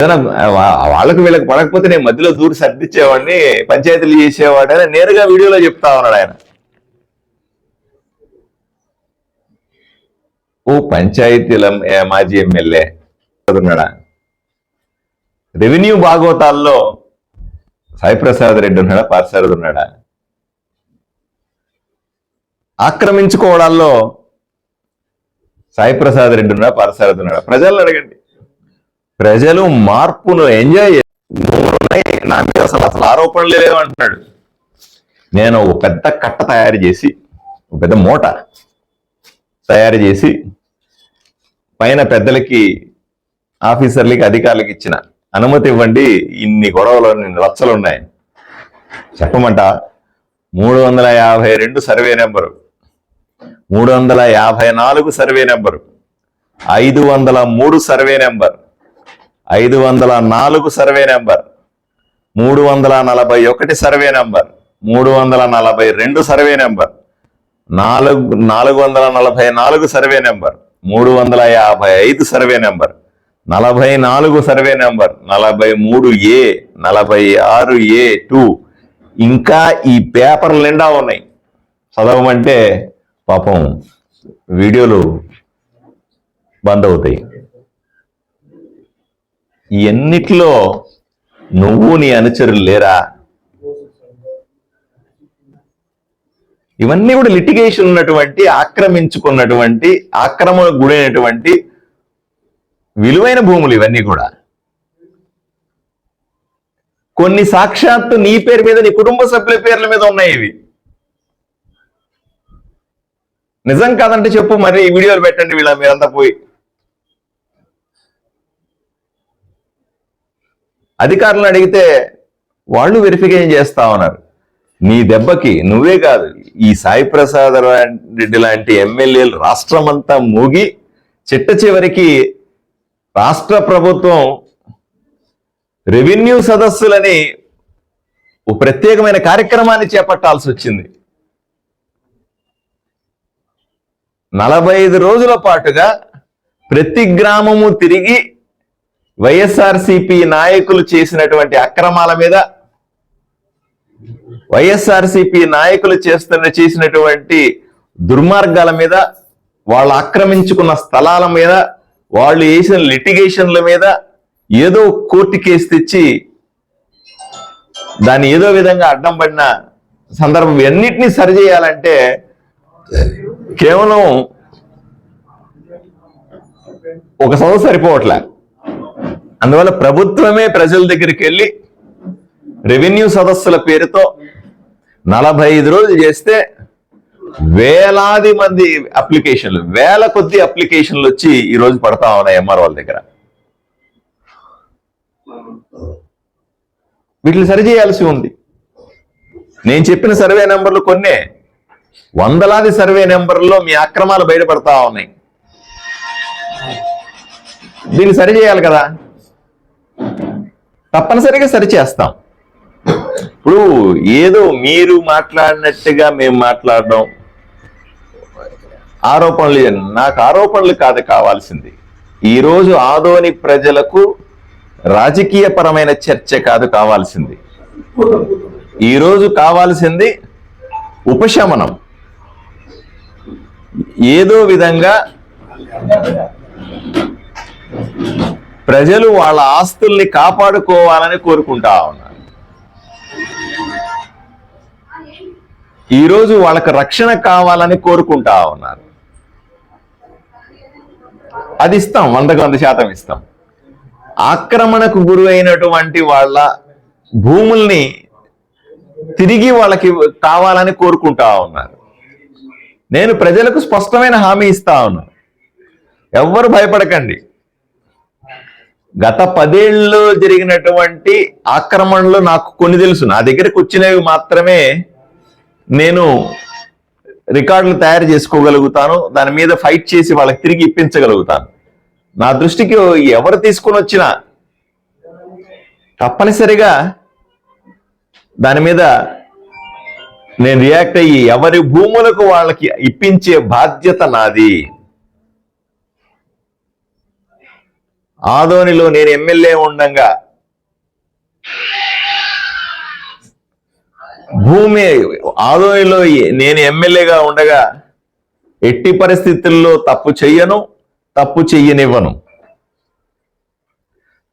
వాళ్ళకు వాళ్ళకి వీళ్ళకి పడకపోతే నేను మధ్యలో దూరు సర్దిచ్చేవాడిని పంచాయతీలు చేసేవాడు అని నేరుగా వీడియోలో చెప్తా ఉన్నాడు ఆయన. ఓ పంచాయతీల మాజీ ఎమ్మెల్యే ఉన్నాడా? రెవెన్యూ భాగవతాల్లో సాయిప్రసాద్ రెడ్డి ఉన్నాడా? పార్సారథి ఉన్నాడా? ఆక్రమించుకోవడాల్లో సాయిప్రసాద్ రెడ్డి ఉన్నాడా? పార్సారథి ఉన్నాడా? ప్రజలను అడగండి. ప్రజలు మార్పును ఎంజాయ్ చే- నా మీద అసలు అసలు ఆరోపణలు లేవు అంటున్నాడు. నేను ఒక పెద్ద కట్ట తయారు చేసి ఒక పెద్ద మూట తయారు చేసి పైన పెద్దలకి ఆఫీసర్లకి అధికారులకి ఇచ్చిన అనుమతి ఇవ్వండి. ఇన్ని గొడవలు ఇన్ని రచ్చలు ఉన్నాయి. చెప్పమంట? మూడు వందల యాభై రెండు సర్వే నెంబరు. మూడు వందల యాభై నాలుగు సర్వే నెంబరు. ఐదు వందల మూడు సర్వే నెంబర్. ఐదు వందల నాలుగు సర్వే నెంబర్ మూడు వందల నలభై ఒకటి సర్వే నెంబర్ మూడు వందల నలభై రెండు సర్వే నెంబర్ నాలుగు నాలుగు వందల నలభై నాలుగు సర్వే నెంబర్ మూడు వందల యాభై ఐదు సర్వే నెంబర్ నలభై నాలుగు సర్వే నెంబర్ నలభై మూడు ఏ నలభై ఆరు ఏ టూ. ఇంకా ఈ పేపర్లు నిండా ఉన్నాయి. చదవమంటే పాపం వీడియోలు బంద్ అవుతాయి. ఎన్నిట్లో నువ్వు నీ అనుచరులు లేరా? ఇవన్నీ కూడా లిటిగేషన్ ఉన్నటువంటి ఆక్రమించుకున్నటువంటి ఆక్రమణకు గురైనటువంటి విలువైన భూములు ఇవన్నీ కూడా. కొన్ని సాక్షాత్తు నీ పేరు మీద నీ కుటుంబ సభ్యుల పేర్ల మీద ఉన్నాయి ఇవి. నిజం కాదంటే చెప్పు మరి ఈ వీడియోలు పెట్టండి వీళ్ళ మీరంతా పోయి. అధికారులను అడిగితే వాళ్ళు వెరిఫికేషన్ చేస్తా ఉన్నారు. నీ దెబ్బకి నువ్వే కాదు ఈ సాయి ప్రసాద్ రెడ్డి లాంటి ఎమ్మెల్యేలు రాష్ట్రమంతా మూగి చిట్ట చివరికి రాష్ట్ర ప్రభుత్వం రెవెన్యూ సదస్సులని ఓ ప్రత్యేకమైన కార్యక్రమాన్ని చేపట్టాల్సి వచ్చింది. నలభై ఐదు రోజుల పాటుగా ప్రతి గ్రామము తిరిగి వైఎస్ఆర్సిపి నాయకులు చేసినటువంటి అక్రమాల మీద వైఎస్ఆర్సిపి నాయకులు చేస్తున్న చేసినటువంటి దుర్మార్గాల మీద వాళ్ళు ఆక్రమించుకున్న స్థలాల మీద వాళ్ళు వేసిన లిటిగేషన్ల మీద ఏదో కోర్టు కేసు తెచ్చి దాన్ని ఏదో విధంగా అడ్డం పడిన సందర్భం అన్నిటినీ సరిచేయాలంటే కేవలం ఒక సంవత్సరం సరిపోవట్లే. అందువల్ల ప్రభుత్వమే ప్రజల దగ్గరికి వెళ్ళి రెవెన్యూ సదస్సుల పేరుతో నలభై ఐదు రోజులు చేస్తే వేలాది మంది అప్లికేషన్లు వేల కొద్ది అప్లికేషన్లు వచ్చి ఈ రోజు పడతా ఉన్నాయి ఎంఆర్ వాళ్ళ దగ్గర. వీటిని సరిచేయాల్సి ఉంది. నేను చెప్పిన సర్వే నెంబర్లు కొన్నే. వందలాది సర్వే నెంబర్లో మీ అక్రమాలు బయటపడతా ఉన్నాయి. దీన్ని సరిచేయాలి కదా? తప్పనిసరిగా సరిచేస్తాం ఇప్పుడు ఏదో మీరు మాట్లాడినట్టుగా మేము మాట్లాడడం ఆరోపణలు నాకు ఆరోపణలు కాదు కావాల్సింది. ఈరోజు ఆదోని ప్రజలకు రాజకీయ పరమైన చర్చ కాదు కావాల్సింది. ఈరోజు కావాల్సింది ఉపశమనం. ఏదో విధంగా ప్రజలు వాళ్ళ ఆస్తుల్ని కాపాడుకోవాలని కోరుకుంటా ఉన్నారు. ఈరోజు వాళ్ళకు రక్షణ కావాలని కోరుకుంటా ఉన్నారు. అది ఇస్తాం వందకు వంద శాతం ఇస్తాం. ఆక్రమణకు గురైనటువంటి వాళ్ళ భూముల్ని తిరిగి వాళ్ళకి కావాలని కోరుకుంటా ఉన్నారు. నేను ప్రజలకు స్పష్టమైన హామీ ఇస్తా ఉన్నాను ఎవ్వరు భయపడకండి. గత పదేళ్ళు జరిగినటువంటి ఆక్రమణలు నాకు కొన్ని తెలుసు. నా దగ్గరకు వచ్చినవి మాత్రమే నేను రికార్డులు తయారు చేసుకోగలుగుతాను దాని మీద ఫైట్ చేసి వాళ్ళకి తిరిగి ఇప్పించగలుగుతాను. నా దృష్టికి ఎవరు తీసుకొని వచ్చినా తప్పనిసరిగా దాని మీద నేను రియాక్ట్ అయ్యి ఎవరి భూములకు వాళ్ళకి ఇప్పించే బాధ్యత నాది. ఆదోనిలో నేను ఎమ్మెల్యే ఉండగా భూమి ఆదోనిలో నేను ఎమ్మెల్యేగా ఉండగా ఎట్టి పరిస్థితుల్లో తప్పు చెయ్యను తప్పు చెయ్యనివ్వను.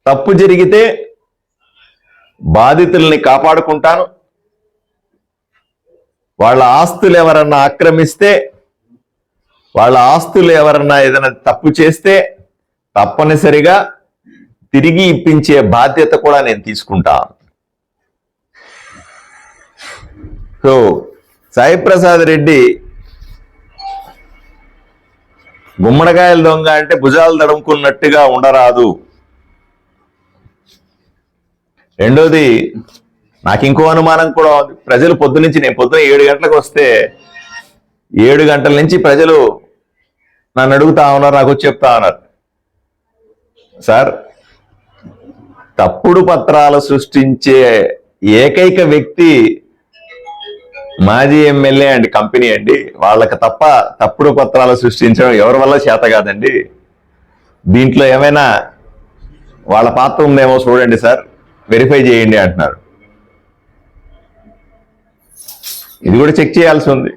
తప్పు జరిగితే బాధితుల్ని కాపాడుకుంటాను. వాళ్ళ ఆస్తులు ఎవరన్నా ఆక్రమిస్తే వాళ్ళ ఆస్తులు ఎవరన్నా ఏదైనా తప్పు చేస్తే తప్పనిసరిగా తిరిగి ఇప్పించే బాధ్యత కూడా నేను తీసుకుంటాను సో సాయిప్రసాద్ రెడ్డి గుమ్మడికాయల దొంగ అంటే భుజాలు దడుముకున్నట్టుగా ఉండరాదు. రెండోది నాకు ఇంకో అనుమానం కూడా ఉంది. ప్రజలు పొద్దునుంచి నేను పొద్దున ఏడు గంటలకు వస్తే ఏడు గంటల నుంచి ప్రజలు నన్ను అడుగుతా ఉన్నారు నాకు వచ్చి చెప్తా ఉన్నారు. సార్ తప్పుడు పత్రాలు సృష్టించే ఏకైక వ్యక్తి మాజీ ఎమ్మెల్యే అండి కంపెనీ అండి. వాళ్ళకి తప్ప తప్పుడు పత్రాలు సృష్టించడం ఎవరి వల్ల చేత కాదండి. దీంట్లో ఏమైనా వాళ్ళ పాత్ర ఉందేమో చూడండి సార్. వెరిఫై చేయండి అంటున్నారు. ఇది కూడా చెక్ చేయాల్సి ఉంది.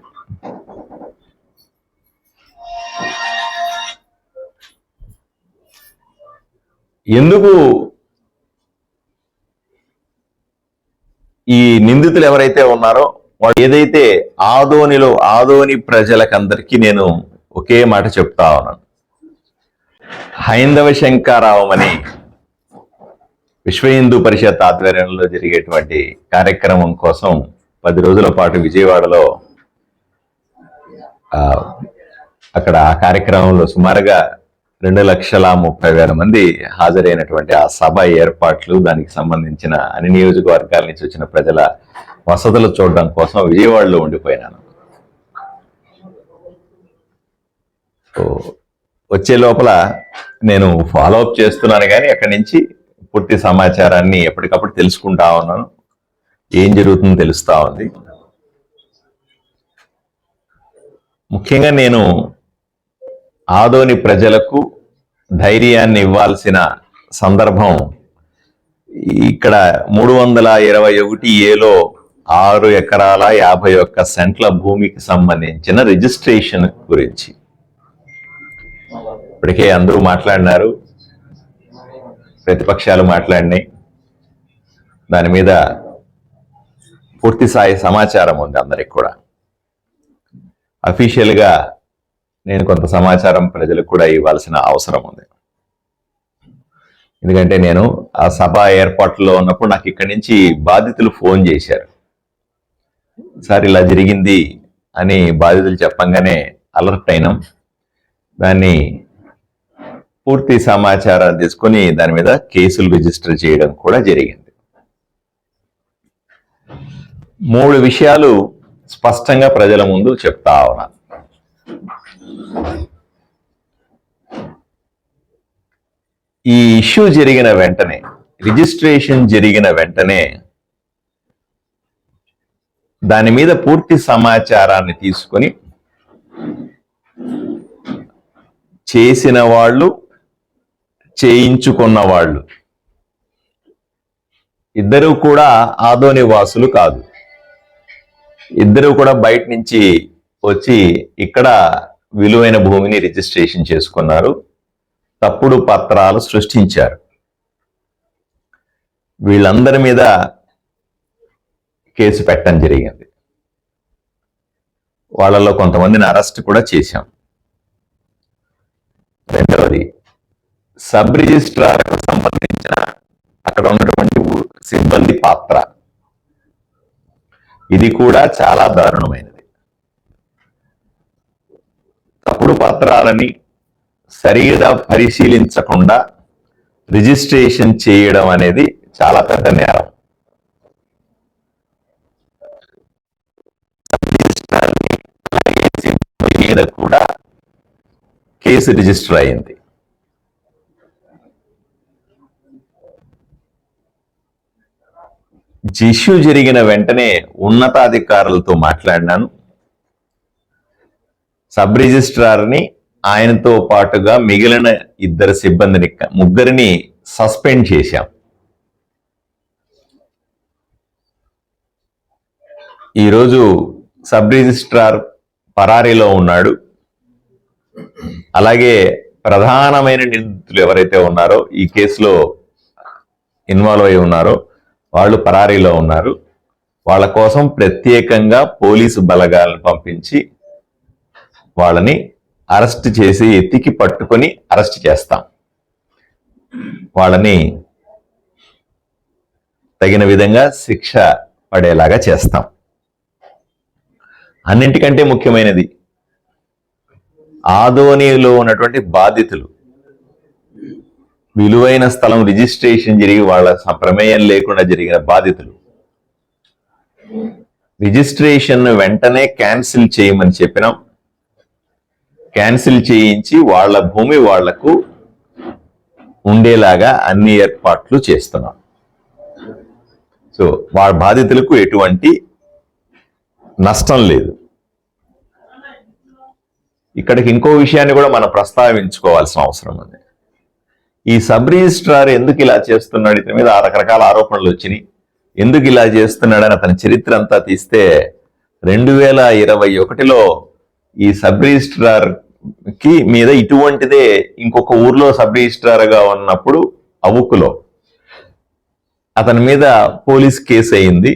ఎందుకు ఈ నిందితులు ఎవరైతే ఉన్నారో వాడు ఏదైతే ఆదోనిలో ఆదోని ప్రజలకందరికీ నేను ఒకే మాట చెప్తా ఉన్నాను. హైందవ శంకారావం అని విశ్వ హిందూ పరిషత్ ఆధ్వర్యంలో జరిగేటువంటి కార్యక్రమం కోసం పది రోజుల పాటు విజయవాడలో ఆ, అక్కడ ఆ కార్యక్రమంలో సుమారుగా రెండు లక్షల ముప్పై వేల మంది హాజరైనటువంటి ఆ సభ ఏర్పాట్లు దానికి సంబంధించిన అన్ని నియోజకవర్గాల నుంచి వచ్చిన ప్రజల వసతులు చూడడం కోసం విజయవాడలో ఉండిపోయినాను. సో వచ్చే లోపల నేను ఫాలో అప్ చేస్తున్నాను కానీ అక్కడి నుంచి పూర్తి సమాచారాన్ని ఎప్పటికప్పుడు తెలుసుకుంటా ఉన్నాను. ఏం జరుగుతుందో తెలుస్తా ఉంది. ముఖ్యంగా నేను ఆదోని ప్రజలకు ధైర్యాన్ని ఇవ్వాల్సిన సందర్భం ఇక్కడ మూడు వందల ఇరవై ఒకటి ఏలో ఆరు ఎకరాల యాభై ఒక్క సెంట్ల భూమికి సంబంధించిన రిజిస్ట్రేషన్ గురించి. ఇప్పటికే అందరూ మాట్లాడినారు. ప్రతిపక్షాలు మాట్లాడినాయి. దాని మీద పూర్తి స్థాయి సమాచారం ఉంది అందరికి కూడా. అఫీషియల్గా నేను కొంత సమాచారం ప్రజలకు కూడా ఇవ్వాల్సిన అవసరం ఉంది. ఎందుకంటే నేను ఆ సభ ఏర్పాట్లో ఉన్నప్పుడు నాకు ఇక్కడి నుంచి బాధితులు ఫోన్ చేశారు. సార్ ఇలా జరిగింది అని బాధితులు చెప్పంగానే అలర్ట్ అయినాం. దాన్ని పూర్తి సమాచారం తీసుకొని దాని మీద కేసులు రిజిస్టర్ చేయడం కూడా జరిగింది. మూడు విషయాలు స్పష్టంగా ప్రజల ముందు చెప్తా ఉన్నాను ఈ ఇష్యూ జరిగిన వెంటనే రిజిస్ట్రేషన్ జరిగిన వెంటనే దాని మీద పూర్తి సమాచారాన్ని తీసుకొని చేసిన వాళ్ళు చేయించుకున్న వాళ్ళు ఇద్దరు కూడా ఆదోని వాసులు కాదు. ఇద్దరు కూడా బయట నుంచి వచ్చి ఇక్కడ విలువైన భూమిని రిజిస్ట్రేషన్ చేసుకున్నారు. తప్పుడు పత్రాలు సృష్టించారు. వీళ్ళందరి మీద కేసు పెట్టడం జరిగింది. వాళ్ళలో కొంతమందిని అరెస్ట్ కూడా చేశాం. రెండవది సబ్ రిజిస్ట్రార్కు సంబంధించిన అక్కడ ఉన్నటువంటి సిబ్బంది పాత్ర. ఇది కూడా చాలా దారుణమైనది. తప్పుడు పత్రాలని సరిగా పరిశీలించకుండా రిజిస్ట్రేషన్ చేయడం అనేది చాలా పెద్ద నేరం. మీద కూడా కేసు రిజిస్టర్ అయింది. ఇష్యూ జరిగిన వెంటనే ఉన్నతాధికారులతో మాట్లాడినాను. సబ్ రిజిస్ట్రార్ని ఆయనతో పాటుగా మిగిలిన ఇద్దరు సిబ్బందిని ముగ్గురిని సస్పెండ్ చేశాం. ఈరోజు సబ్ రిజిస్ట్రార్ పరారీలో ఉన్నాడు. అలాగే ప్రధానమైన నిందితులు ఎవరైతే ఉన్నారో ఈ కేసులో ఇన్వాల్వ్ అయి ఉన్నారో వాళ్ళు పరారీలో ఉన్నారు. వాళ్ళ కోసం ప్రత్యేకంగా పోలీసు బలగాలను పంపించి వాళ్ళని అరెస్ట్ చేసి ఎత్తికి పట్టుకొని అరెస్ట్ చేస్తాం. వాళ్ళని తగిన విధంగా శిక్ష పడేలాగా చేస్తాం. అన్నింటికంటే ముఖ్యమైనది ఆదోనిలో ఉన్నటువంటి బాధితులు. విలువైన స్థలం రిజిస్ట్రేషన్ జరిగి వాళ్ళ ప్రమేయం లేకుండా జరిగిన బాధితులు. రిజిస్ట్రేషన్ వెంటనే క్యాన్సిల్ చేయమని చెప్పినాం. క్యాన్సిల్ చేయించి వాళ్ళ భూమి వాళ్ళకు ఉండేలాగా అన్ని ఏర్పాట్లు చేస్తున్నాం. సో వాళ్ళ బాధితులకు ఎటువంటి నష్టం లేదు. ఇక్కడికి ఇంకో విషయాన్ని కూడా మనం ప్రస్తావించుకోవాల్సిన అవసరం ఉంది. ఈ సబ్ రిజిస్ట్రార్ ఎందుకు ఇలా చేస్తున్నాడు? ఇతని మీద రకరకాల ఆరోపణలు వచ్చినాయి. ఎందుకు ఇలా చేస్తున్నాడని అతని చరిత్ర అంతా తీస్తే రెండు వేల ఇరవై ఒకటిలో ఈ సబ్ రిజిస్ట్రార్కి మీద ఇటువంటిదే ఇంకొక ఊర్లో సబ్ రిజిస్ట్రార్గా ఉన్నప్పుడు అవుకులో అతని మీద పోలీస్ కేసు అయింది.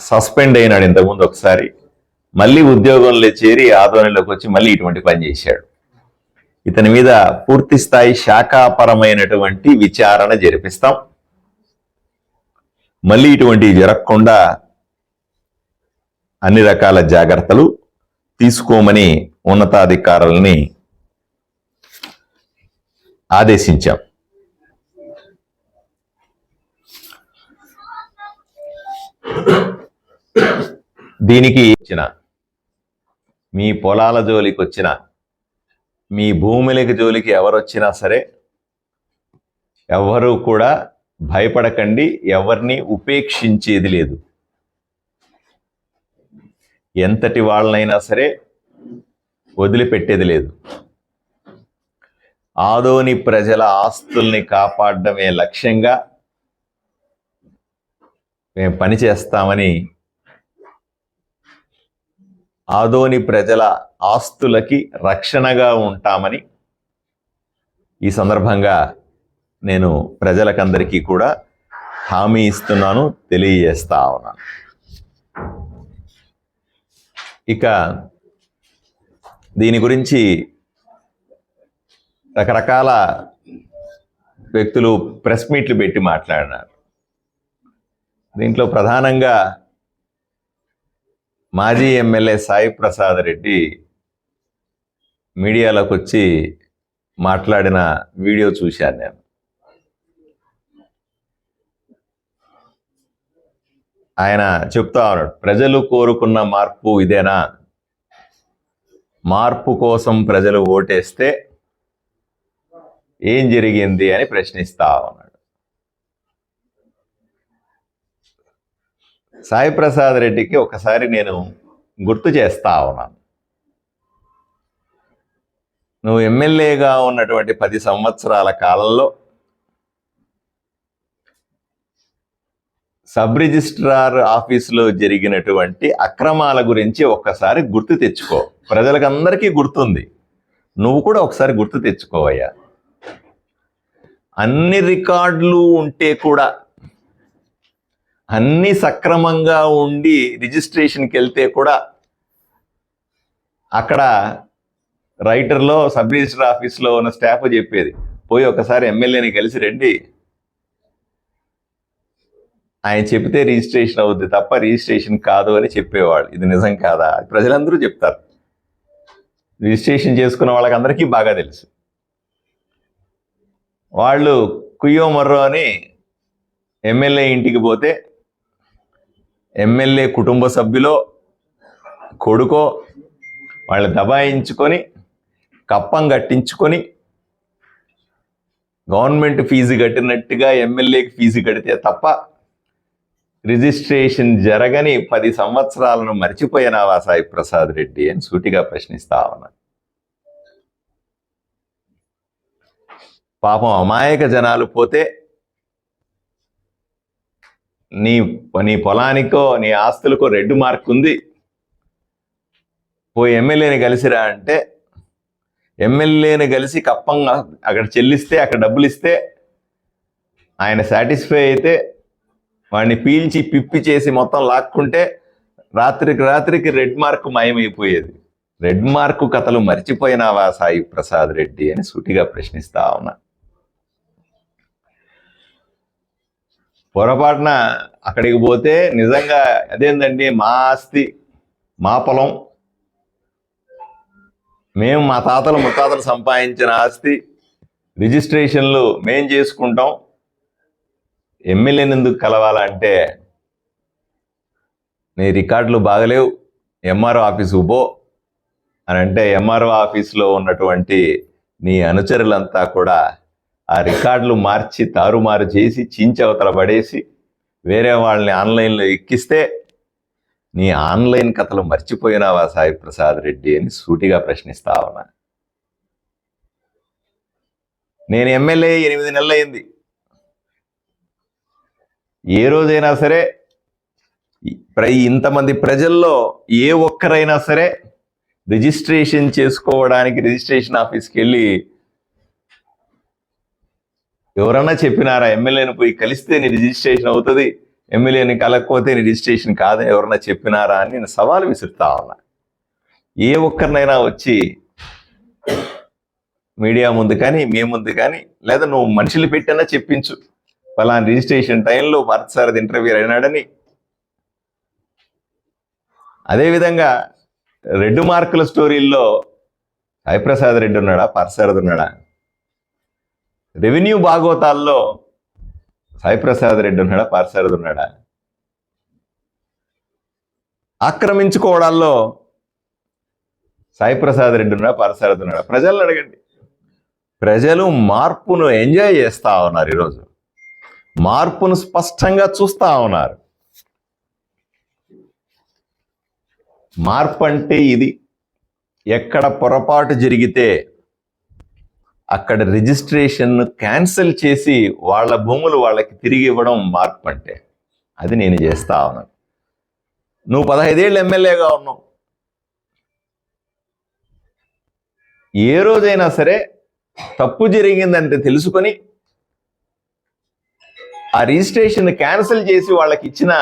సస్పెండ్ అయినాడు ఇంతకుముందు ఒకసారి. మళ్ళీ ఉద్యోగంలో చేరి ఆధ్వర్యంలోకి వచ్చి మళ్ళీ ఇటువంటి పని చేశాడు. ఇతని మీద పూర్తి స్థాయి శాఖాపరమైనటువంటి విచారణ జరిపిస్తాం. మళ్ళీ ఇటువంటివి జరగకుండా అన్ని రకాల జాగ్రత్తలు తీసుకోమని ఉన్నతాధికారుల్ని ఆదేశించాం. దీనికి ఇచ్చిన మీ పొలాల జోలికి వచ్చిన మీ భూములకి జోలికి ఎవరు వచ్చినా సరే ఎవరు కూడా భయపడకండి ఎవరిని ఉపేక్షించేది లేదు. ఎంతటి వాళ్ళనైనా సరే వదిలిపెట్టేది లేదు. ఆదోని ప్రజల ఆస్తుల్ని కాపాడడమే లక్ష్యంగా మేము పని చేస్తామని ఆదోని ప్రజల ఆస్తులకి రక్షణగా ఉంటామని ఈ సందర్భంగా నేను ప్రజలకందరికీ కూడా హామీ ఇస్తున్నాను తెలియజేస్తా ఉన్నాను. ఇక దీని గురించి రకరకాల వ్యక్తులు ప్రెస్ మీట్లు పెట్టి మాట్లాడినారు. దీంట్లో ప్రధానంగా మాజీ ఎమ్మెల్యే సాయి ప్రసాద్ రెడ్డి మీడియాలోకి వచ్చి మాట్లాడిన వీడియో చూశాను నేను. ఆయన చెప్తా ఉన్నాడు ప్రజలు కోరుకున్న మార్పు ఇదేనా? మార్పు కోసం ప్రజలు ఓటేస్తే ఏం జరిగింది అని ప్రశ్నిస్తా ఉన్నాడు. సాయి ప్రసాద్ రెడ్డికి ఒకసారి నేను గుర్తు చేస్తా ఉన్నాను. నువ్వు ఎమ్మెల్యేగా ఉన్నటువంటి పది సంవత్సరాల కాలంలో సబ్ రిజిస్ట్రార్ ఆఫీసులో జరిగినటువంటి అక్రమాల గురించి ఒక్కసారి గుర్తు తెచ్చుకో. ప్రజలకందరికీ గుర్తుంది. నువ్వు కూడా ఒకసారి గుర్తు తెచ్చుకోవయ్యా. అన్ని రికార్డులు ఉంటే కూడా అన్ని సక్రమంగా ఉండి రిజిస్ట్రేషన్కి వెళ్తే కూడా అక్కడ రైటర్లో సబ్ రిజిస్టర్ ఆఫీస్లో ఉన్న స్టాఫ్ చెప్పేది పోయి ఒకసారి ఎమ్మెల్యేని కలిసి రండి. ఆయన చెప్తే రిజిస్ట్రేషన్ అవుద్ది తప్ప రిజిస్ట్రేషన్ కాదు అని చెప్పేవాళ్ళు. ఇది నిజం కాదా? ప్రజలందరూ చెప్తారు. రిజిస్ట్రేషన్ చేసుకున్న వాళ్ళకందరికీ బాగా తెలుసు. వాళ్ళు కుయ్యో మర్రో అని ఎమ్మెల్యే ఇంటికి పోతే ఎమ్మెల్యే కుటుంబ సభ్యులో కొడుకో వాళ్ళు దబాయించుకొని కప్పం కట్టించుకొని గవర్నమెంట్ ఫీజు కట్టినట్టుగా ఎమ్మెల్యేకి ఫీజు కడితే తప్ప రిజిస్ట్రేషన్ జరగని పది సంవత్సరాలను మర్చిపోయినావా సాయి ప్రసాద్ రెడ్డి అని సూటిగా ప్రశ్నిస్తా ఉన్నాను పాపం అమాయక జనాలు పోతే నీ నీ పొలానికో నీ ఆస్తులకో రెడ్ మార్క్ ఉంది. పోయి ఎమ్మెల్యేని కలిసిరా అంటే ఎమ్మెల్యేని కలిసి కప్పంగా అక్కడ చెల్లిస్తే అక్కడ డబ్బులు ఇస్తే ఆయన సాటిస్ఫై అయితే వాడిని పీల్చి పిప్పి చేసి మొత్తం లాక్కుంటే రాత్రికి రాత్రికి రెడ్ మార్క్ మాయమైపోయేది. రెడ్ మార్క్ కథలు మర్చిపోయినావా సాయి ప్రసాద్ రెడ్డి అని సూటిగా ప్రశ్నిస్తా ఉన్నా. పొరపాటున అక్కడికి పోతే నిజంగా అదేందండి మా ఆస్తి మా పొలం. మేము మా తాతలు ముత్తాతలు సంపాదించిన ఆస్తి. రిజిస్ట్రేషన్లు మేం చేసుకుంటాం. ఎమ్మెల్యేని ఎందుకు కలవాలంటే నీ రికార్డులు బాగలేవు ఎంఆర్ఓ ఆఫీసు పో అని అంటే ఎంఆర్ఓ ఆఫీసులో ఉన్నటువంటి నీ అనుచరులంతా కూడా ఆ రికార్డులు మార్చి తారుమారు చేసి చించవతల పడేసి వేరే వాళ్ళని ఆన్లైన్లో ఎక్కిస్తే నీ ఆన్లైన్ కథలు మర్చిపోయినావా సాయి ప్రసాద్ రెడ్డి అని సూటిగా ప్రశ్నిస్తా ఉన్నా. నేను ఎమ్మెల్యే ఎనిమిది నెలలైంది ఏ రోజైనా సరే ప్ర- ఇంతమంది ప్రజల్లో ఏ ఒక్కరైనా సరే రిజిస్ట్రేషన్ చేసుకోవడానికి రిజిస్ట్రేషన్ ఆఫీస్కి వెళ్ళి ఎవరన్నా చెప్పినారా ఎమ్మెల్యేని పోయి కలిస్తే నీ రిజిస్ట్రేషన్ అవుతుంది ఎమ్మెల్యేని కలకపోతే నీ రిజిస్ట్రేషన్ కాదని ఎవరన్నా చెప్పినారా అని నేను సవాల్ విసురుతా ఉన్నా. ఏ ఒక్కరినైనా వచ్చి మీడియా ముందు కానీ మీ ముందు కానీ లేదా నువ్వు మనుషులు పెట్టినా చెప్పించు. ఫలానా రిజిస్ట్రేషన్ టైంలో భరత్ ఇంటర్వ్యూ అయినాడని. అదేవిధంగా రెడ్డు మార్కుల స్టోరీల్లో సాయిప్రసాద్ రెడ్డి ఉన్నాడా? పరసారథ్ ఉన్నాడా? రెవెన్యూ భాగవతాల్లో సాయిప్రసాద్ రెడ్డి ఉన్నాడా? పార్సారథ్ ఉన్నాడా? ఆక్రమించుకోవడాల్లో సాయిప్రసాద్ రెడ్డి ఉన్నాడా? పార్సారథ్ ఉన్నాడా? ప్రజలను అడగండి. ప్రజలు మార్పును ఎంజాయ్ చేస్తా ఉన్నారు ఈరోజు. మార్పును స్పష్టంగా చూస్తా ఉన్నారు. మార్పు అంటే ఇది. ఎక్కడ పొరపాటు జరిగితే అక్కడ రిజిస్ట్రేషన్ క్యాన్సిల్ చేసి వాళ్ళ భూములు వాళ్ళకి తిరిగి ఇవ్వడం మార్పు అంటే అది నేను చేస్తా ఉన్నాను. నువ్వు పదహైదేళ్ళు ఎమ్మెల్యేగా ఉన్నావు. ఏ రోజైనా సరే తప్పు జరిగిందంటే తెలుసుకొని ఆ రిజిస్ట్రేషన్ క్యాన్సిల్ చేసి వాళ్ళకి ఇచ్చిన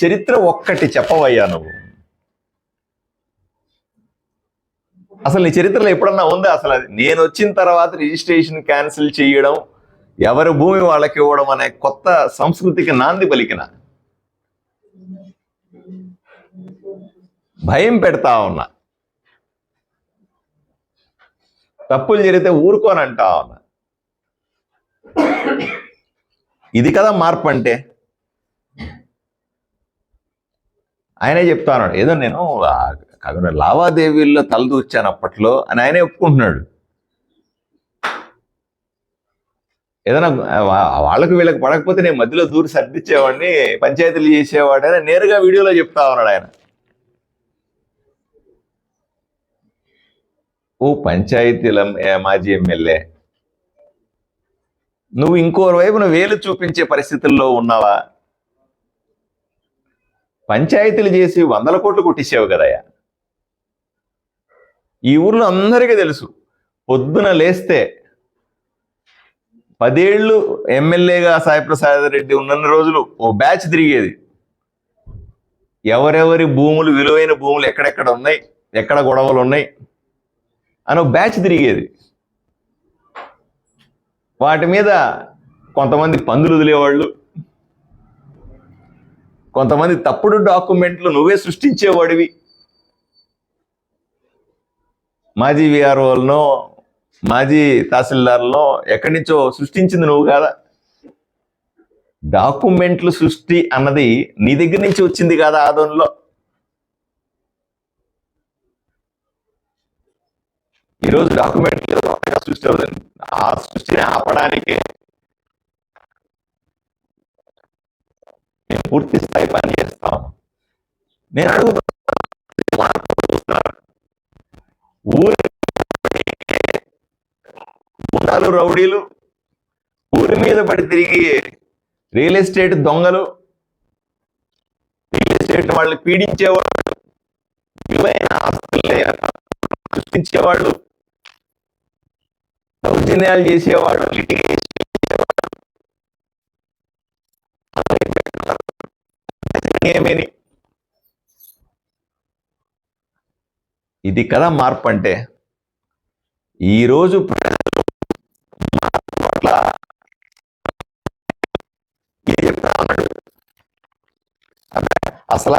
చరిత్ర ఒక్కటి చెప్పవయ్యా నువ్వు. అసలు నీ చరిత్రలో ఎప్పుడన్నా ఉందా? అసలు అది నేను వచ్చిన తర్వాత రిజిస్ట్రేషన్ క్యాన్సిల్ చేయడం ఎవరి భూమి వాళ్ళకి ఇవ్వడం అనే కొత్త సంస్కృతికి నాంది పలికిన. భయం పెడతా ఉన్నా. తప్పులు జరిగితే ఊరుకోనంటా ఉన్నా. ఇది కదా మార్పు అంటే? ఆయనే చెప్తా ఉన్నాడు. ఏదో నేను కాకుండా లావాదేవీల్లో తలదూర్చాను అప్పట్లో అని ఆయనే ఒప్పుకుంటున్నాడు. ఏదైనా వాళ్ళకు వీళ్ళకి పడకపోతే నేను మధ్యలో దూరి సర్దిచ్చేవాడిని పంచాయతీలు చేసేవాడని నేరుగా వీడియోలో చెప్తా ఉన్నాడు ఆయన. ఓ పంచాయతీల మాజీ ఎమ్మెల్యే. నువ్వు ఇంకో వైపున వేలు చూపించే పరిస్థితుల్లో ఉన్నావా? పంచాయతీలు చేసి వందల కోట్లు కొట్టించావు కదయ్యా. ఈ ఊర్లో అందరికీ తెలుసు పొద్దున లేస్తే పదేళ్ళు ఎమ్మెల్యేగా సాయిప్రసాద్ రెడ్డి ఉన్న రోజులు ఓ బ్యాచ్ తిరిగేది. ఎవరెవరి భూములు విలువైన భూములు ఎక్కడెక్కడ ఉన్నాయి ఎక్కడ గొడవలు ఉన్నాయి అని ఒక బ్యాచ్ తిరిగేది. వాటి మీద కొంతమంది పందులు వదిలేవాళ్ళు. కొంతమంది తప్పుడు డాక్యుమెంట్లు నువ్వే సృష్టించేవాడివి. మాజీ విఆర్ఓలనో మాజీ తహసీల్దార్లో ఎక్కడి నుంచో సృష్టించింది నువ్వు కాదా? డాక్యుమెంట్లు సృష్టి అన్నది నీ దగ్గర నుంచి వచ్చింది కాదా ఆదంలో ఈరోజు డాక్యుమెంట్లు సృష్టి అవుతుంది ఆ సృష్టిని ఆపడానికి మేము పూర్తి స్థాయి పని చేస్తాం. నేను అడుగుతున్నాను ఊరి గుండాలు రౌడీలు ఊరి మీద పడి తిరిగి రియల్ ఎస్టేట్ దొంగలు రియల్ ఎస్టేట్ వాళ్ళు పీడించేవాళ్ళు విలువైన ఆస్తుల్ని సృష్టించేవాళ్ళు దౌర్జన్యాలు చేసేవాడు ఇది కదా మార్పు అంటే ఈరోజు ప్రజలు పట్ల చెప్తా ఉన్నాడు అసలు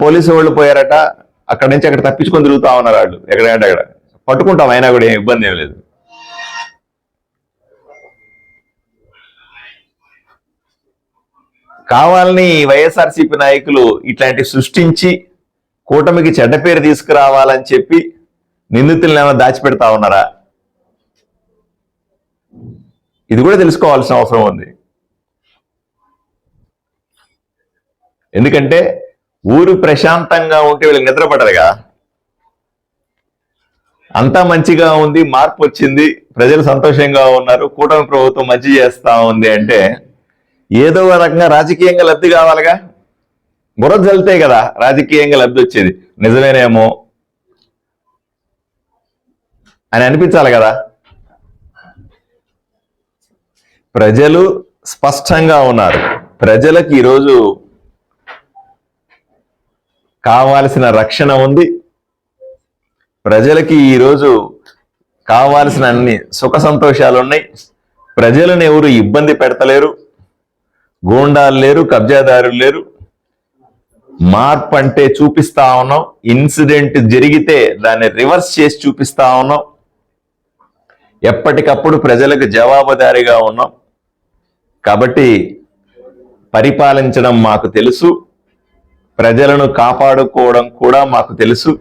పోలీసు వాళ్ళు పోయారట అక్కడ నుంచి అక్కడ తప్పించుకొని తిరుగుతా ఉన్నారు వాళ్ళు ఎక్కడంటే అక్కడ. పట్టుకుంటాం అయినా కూడా ఏం ఇబ్బంది ఏం లేదు. కావాలని వైఎస్ఆర్సీపీ నాయకులు ఇట్లాంటి సృష్టించి కూటమికి చెడ్డ పేరు తీసుకురావాలని చెప్పి నిందితులను ఏమైనా దాచిపెడతా ఉన్నారా? ఇది కూడా తెలుసుకోవాల్సిన అవసరం ఉంది. ఎందుకంటే ఊరు ప్రశాంతంగా ఉంటే వీళ్ళకి నిద్రపడరుగా అంతా మంచిగా ఉంది మార్పు వచ్చింది ప్రజలు సంతోషంగా ఉన్నారు కూటమి ప్రభుత్వం మంచి చేస్తా ఉంది అంటే ఏదో రకంగా రాజకీయంగా లబ్ధి కావాలిగా? బుర్ర జల్తే కదా రాజకీయంగా లబ్ధి వచ్చేది. నిజమేనేమో అని అనిపించాలి కదా? ప్రజలు స్పష్టంగా ఉన్నారు. ప్రజలకు ఈరోజు కావాల్సిన రక్షణ ఉంది. ప్రజలకి ఈరోజు కావాల్సిన అన్ని సుఖ సంతోషాలు ఉన్నాయి ప్రజలను ఎవరు ఇబ్బంది పెడతలేరు. గూండాలు లేరు కబ్జాదారులు లేరు. మార్పు అంటే చూపిస్తా ఉన్నాం. ఇన్సిడెంట్ జరిగితే దాన్ని రివర్స్ చేసి చూపిస్తా ఉన్నాం. ఎప్పటికప్పుడు ప్రజలకు జవాబుదారీగా ఉన్నాం. కాబట్టి పరిపాలించడం మాకు తెలుసు. ప్రజలను కాపాడుకోవడం కూడా మాకు తెలుసు.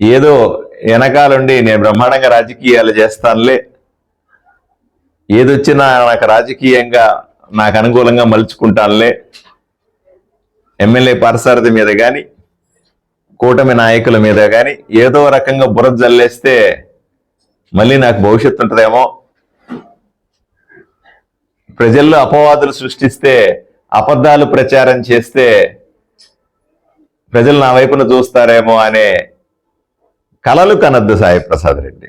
ఏదో వెనకాలండి నేను బ్రహ్మాండంగా రాజకీయాలు చేస్తానులే. ఏదొచ్చినా నాకు రాజకీయంగా నాకు అనుకూలంగా మలుచుకుంటానులే. ఎమ్మెల్యే పారసారథి మీద కానీ కూటమి నాయకుల మీద కానీ ఏదో రకంగా బురద జల్లేస్తే మళ్ళీ నాకు భవిష్యత్తు ఉంటుందేమో. ప్రజల్లో అపవాదులు సృష్టిస్తే అబద్ధాలు ప్రచారం చేస్తే ప్రజలు నా వైపున చూస్తారేమో అనే కలలు కనద్దు సాయి ప్రసాద్ రెడ్డి.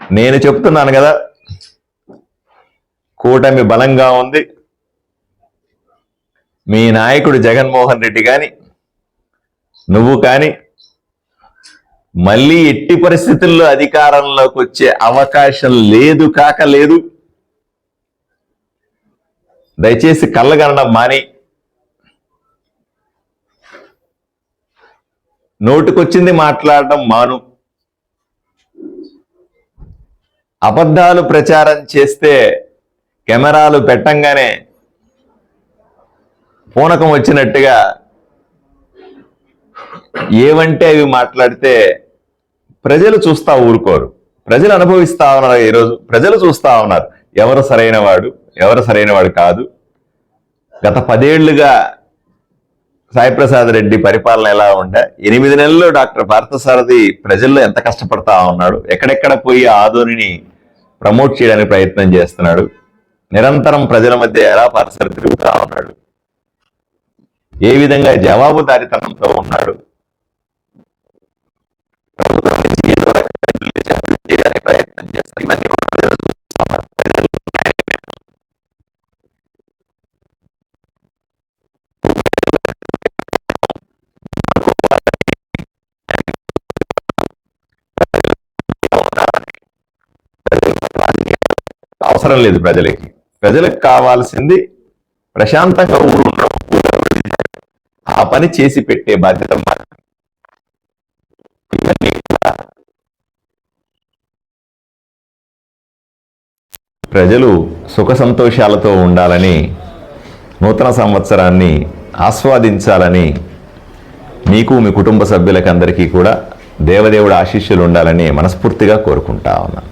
నేను చెప్తున్నాను కదా కూటమి బలంగా ఉంది. మీ నాయకుడు జగన్మోహన్ రెడ్డి కానీ నువ్వు కానీ మళ్ళీ ఎట్టి పరిస్థితుల్లో అధికారంలోకి వచ్చే అవకాశం లేదు కాక లేదు. దయచేసి కళ్ళగనడం మాని. నోటికొచ్చింది మాట్లాడటం మాను. అబద్ధాలు ప్రచారం చేస్తే కెమెరాలు పెట్టంగానే పూనకం వచ్చినట్టుగా ఏవంటే అవి మాట్లాడితే ప్రజలు చూస్తా ఊరుకోరు. ప్రజలు అనుభవిస్తా ఉన్నారు ఈరోజు. ప్రజలు చూస్తా ఉన్నారు. ఎవరు సరైన వాడు? ఎవరు సరైన వాడు కాదు. గత పదేళ్ళుగా సాయిప్రసాద్ రెడ్డి పరిపాలన ఎలా ఉండే? ఎనిమిది నెలల్లో డాక్టర్ పార్థసారథి ప్రజల్లో ఎంత కష్టపడతా ఉన్నాడు? ఎక్కడెక్కడ పోయి ఆధునిని ప్రమోట్ చేయడానికి ప్రయత్నం చేస్తున్నాడు? నిరంతరం ప్రజల మధ్య ఎలా పార్థసారథి తిరుగుతా ఉన్నాడు? ఏ విధంగా జవాబుదారితనంతో ఉన్నాడు? ప్రభుత్వం చేస్తాడు అవసరం లేదు ప్రజలకి. ప్రజలకు కావాల్సింది ప్రశాంతంగా ఊరు ఆ పని చేసి పెట్టే బాధ్యత ప్రజలు సుఖ సంతోషాలతో ఉండాలని నూతన సంవత్సరాన్ని ఆస్వాదించాలని మీకు మీ కుటుంబ సభ్యులకందరికీ కూడా దేవదేవుడు ఆశీస్సులు ఉండాలని మనస్ఫూర్తిగా కోరుకుంటా ఉన్నాను.